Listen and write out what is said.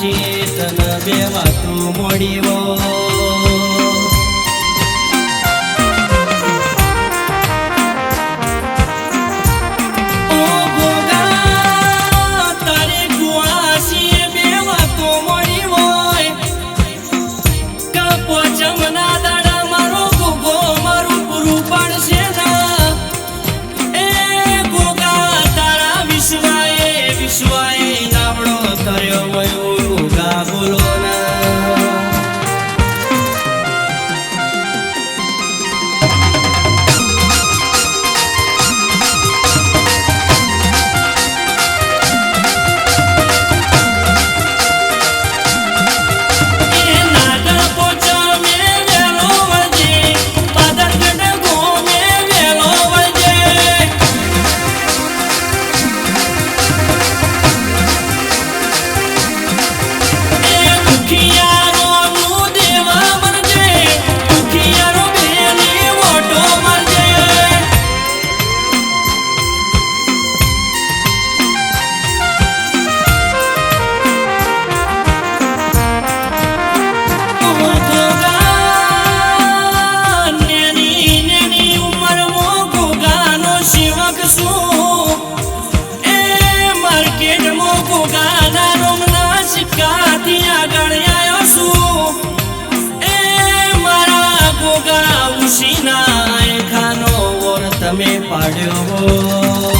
શેતન બેવા તું મોડીઓ ફુગાના રૂમના સિક્કાથી આગળ આવ્યો છું. એ મારા ગોગા ઉશીના ખાનો ઓર તમે પાડ્યો